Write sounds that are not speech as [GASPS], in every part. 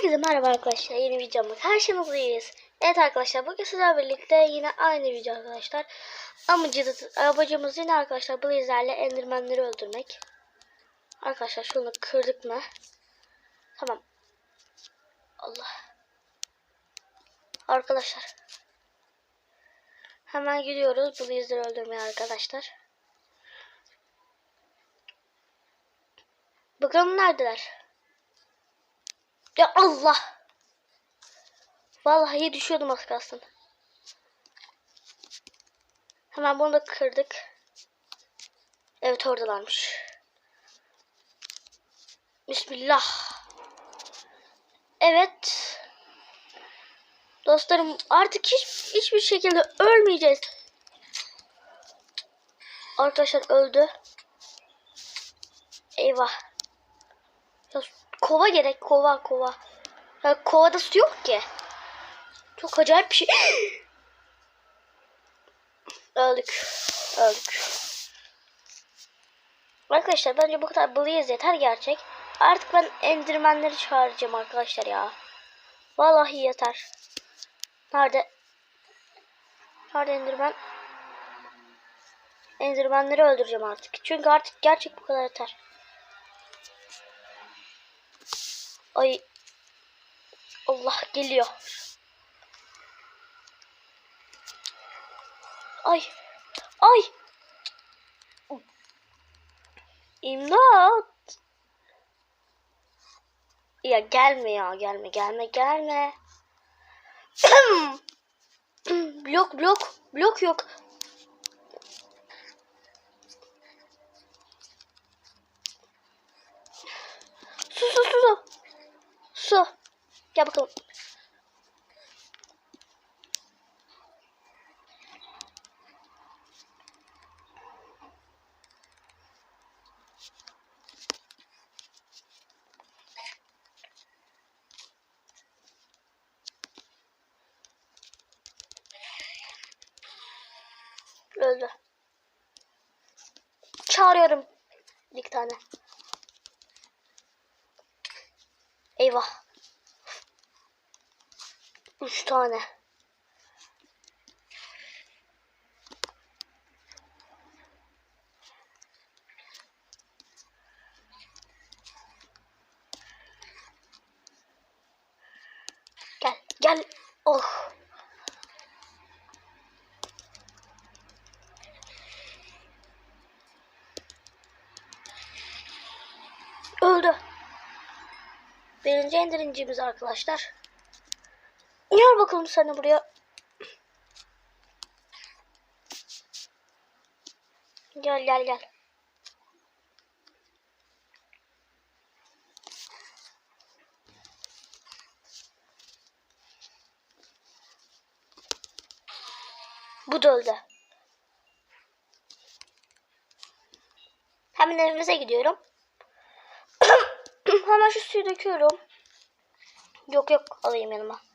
Herkese merhaba arkadaşlar. Yeni videomda karşınızdayız. Evet arkadaşlar bugün sizlerle birlikte yine aynı video arkadaşlar. Amacımız, amacımız yine arkadaşlar Blazer'le Enderman'leri öldürmek. Arkadaşlar şunu kırdık mı? Tamam. Allah. Arkadaşlar. Hemen gidiyoruz Blazer'ı öldürmeye arkadaşlar. Bakalım neredeler? Ya Allah. Vallahi düşüyordum az kalsın. Hemen bunu da kırdık. Evet oradalarmış. Bismillah. Evet. Dostlarım artık hiç, hiçbir şekilde ölmeyeceğiz. Arkadaşlar öldü. Eyvah. Kova gerek kova kova. Ya kovada su yok ki. Çok acayip bir şey. [GASPS] Öldük. Öldük. Arkadaşlar bence bu kadar Blaze yeter gerçek. Artık ben endirmenleri çağıracağım arkadaşlar ya. Vallahi yeter. Nerede? Nerede endirmen? Endirmenleri öldüreceğim artık. Çünkü artık gerçek bu kadar yeter. Ay. Allah geliyor. Ay. Ay. İmdat. Ya gelme ya gelme gelme gelme. [CLEARS THROAT] blok blok blok yok. Su su su su. Su. Gel bakalım. Öldü. Çağırıyorum. Bir tane. Eyvah. Üç tane. Gel, gel. Oh. Öldü. Birinci endirincimiz arkadaşlar. Gel bakalım sen de buraya. Gel gel gel. Bu da öldü. Hemen evimize gidiyorum. [COUGHS] Hemen şu suyu döküyorum. Yok yok alayım yanıma.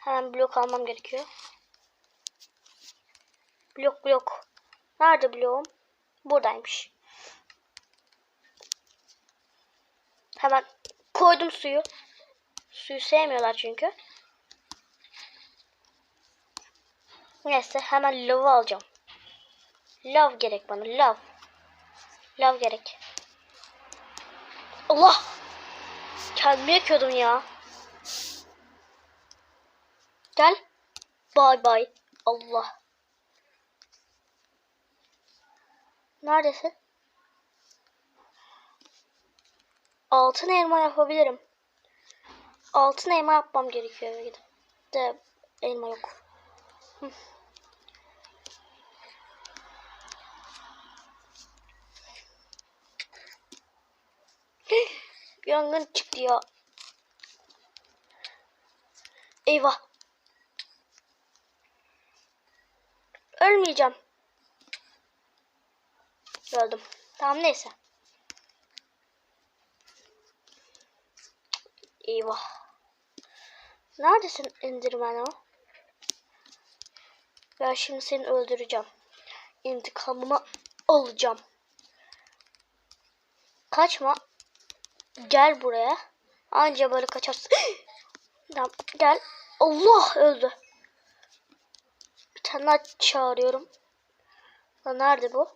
Hemen blok almam gerekiyor. Blok blok. Nerede bloğum? Buradaymış. Hemen koydum suyu. Suyu sevmiyorlar çünkü. Neyse hemen love alacağım. Love gerek bana love. Love gerek. Allah! Kendimi yakıyordum ya. Gel. Bay bay. Allah. Neredesin? Altın elma yapabilirim. Altın elma yapmam gerekiyor eve gidip. De elma yok. Hı. Yangın çıktı ya. Eyvah. Ölmeyeceğim. Öldüm. Tamam neyse. Eyvah. Neredesin Enderman o? Ben şimdi seni öldüreceğim. İntikamımı alacağım. Kaçma. Gel buraya. Anca böyle kaçarsın. [GASPS] tamam gel. Allah öldü. Tane çağırıyorum. Lan nerede bu?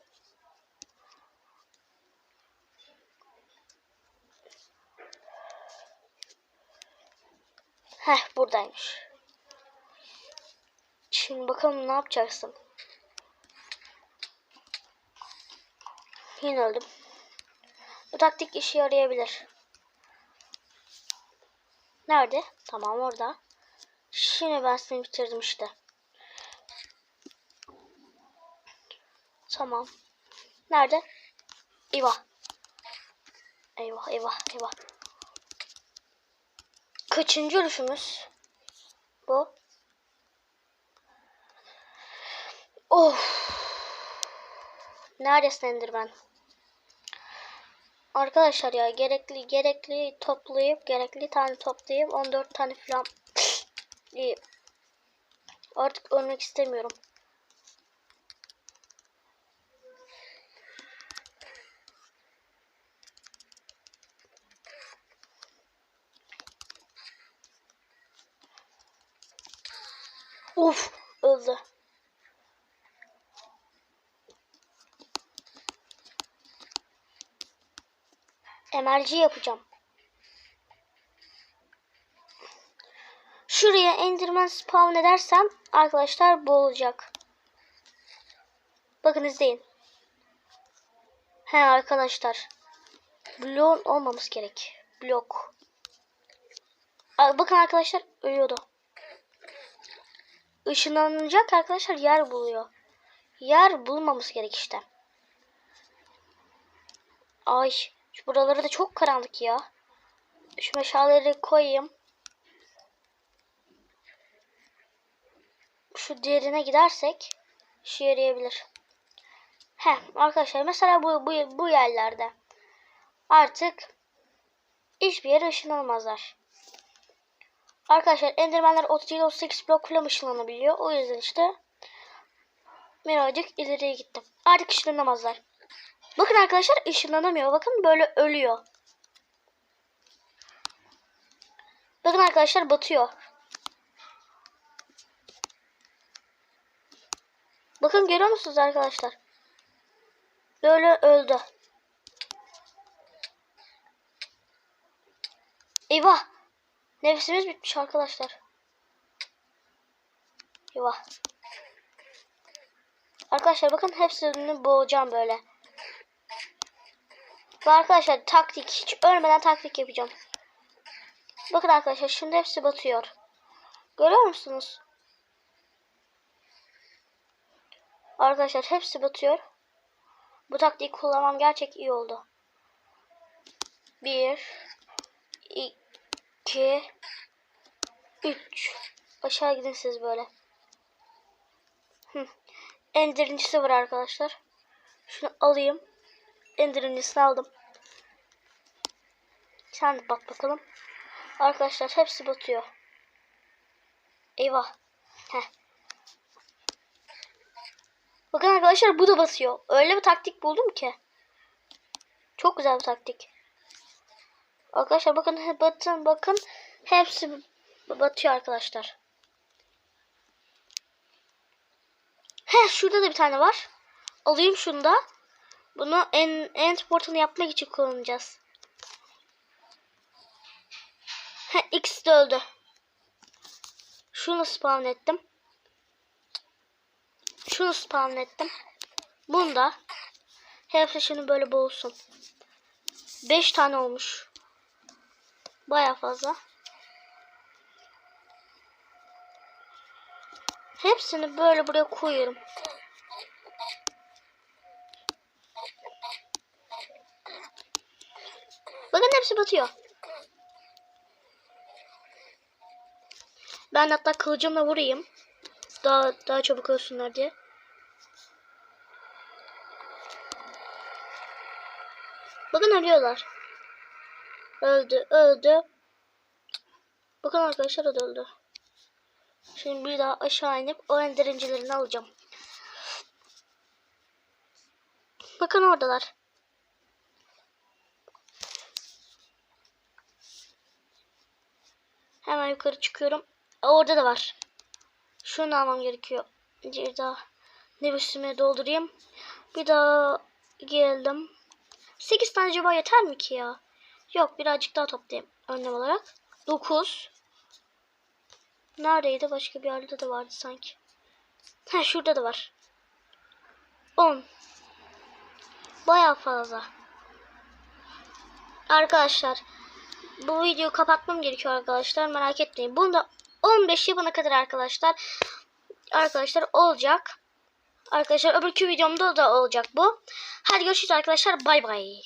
Heh buradaymış. Şimdi bakalım ne yapacaksın? Yine öldüm. Bu taktik işe yarayabilir. Nerede? Tamam orada. Şimdi ben seni bitirdim işte. Tamam. Nerede? Eyvah. Eyvah eyvah eyvah. Kaçıncı ölüşümüz? Bu. Of. Neredesin Enderman? Arkadaşlar ya gerekli gerekli toplayıp gerekli tane toplayıp 14 tane falan. [LAUGHS] Artık ölmek istemiyorum. Uf öldü. MLG yapacağım. Şuraya Enderman spawn edersem arkadaşlar bu olacak. Bakın izleyin. He arkadaşlar. Bloğun olmamız gerek. Blok. Bakın arkadaşlar ölüyordu. Işınlanacak arkadaşlar yer buluyor. Yer bulmamız gerek işte. Ay şu buraları da çok karanlık ya. Şu meşaleleri koyayım. Şu diğerine gidersek işe yarayabilir. He arkadaşlar mesela bu, bu, bu yerlerde artık hiçbir yere ışınlanmazlar. Arkadaşlar Enderman'ler 37-38 blok falan ışınlanabiliyor. O yüzden işte birazcık ileriye gittim. Artık ışınlanamazlar. Bakın arkadaşlar ışınlanamıyor. Bakın böyle ölüyor. Bakın arkadaşlar batıyor. Bakın görüyor musunuz arkadaşlar? Böyle öldü. Eyvah. Nefesimiz bitmiş arkadaşlar. Eyvah. Arkadaşlar bakın hepsini boğacağım böyle. Ve arkadaşlar taktik hiç ölmeden taktik yapacağım. Bakın arkadaşlar şimdi hepsi batıyor. Görüyor musunuz? Arkadaşlar hepsi batıyor. Bu taktiği kullanmam gerçek iyi oldu. Bir, iki, üç. Aşağı gidin siz böyle. Hı. Var arkadaşlar. Şunu alayım. Endirincisini aldım. Sen de bak bakalım. Arkadaşlar hepsi batıyor. Eyvah. Heh. Bakın arkadaşlar bu da basıyor. Öyle bir taktik buldum ki. Çok güzel bir taktik. Arkadaşlar bakın bakın bakın hepsi batıyor arkadaşlar. He şurada da bir tane var. Alayım şunu da. Bunu en end portalını yapmak için kullanacağız. He X de öldü. Şunu spawn ettim. Şunu spawn ettim. Bunu da. Hepsi şimdi böyle boğulsun. 5 tane olmuş. Baya fazla. Hepsini böyle buraya koyuyorum. Bakın hepsi batıyor. Ben hatta kılıcımla vurayım. Daha daha çabuk ölsünler diye. Bakın ölüyorlar. Öldü, öldü. Bakın arkadaşlar o da öldü. Şimdi bir daha aşağı inip o endirincilerini alacağım. Bakın oradalar. Hemen yukarı çıkıyorum. Orada da var. Şunu almam gerekiyor. Bir daha nefesimi doldurayım. Bir daha geldim. 8 tane acaba yeter mi ki ya? Yok birazcık daha toplayayım önlem olarak. 9. Neredeydi? Başka bir yerde de vardı sanki. Ha şurada da var. 10. Bayağı fazla. Arkadaşlar bu videoyu kapatmam gerekiyor arkadaşlar. Merak etmeyin. Bunu da 15 yapana kadar arkadaşlar arkadaşlar olacak. Arkadaşlar öbürkü videomda da olacak bu. Hadi görüşürüz arkadaşlar. Bay bay.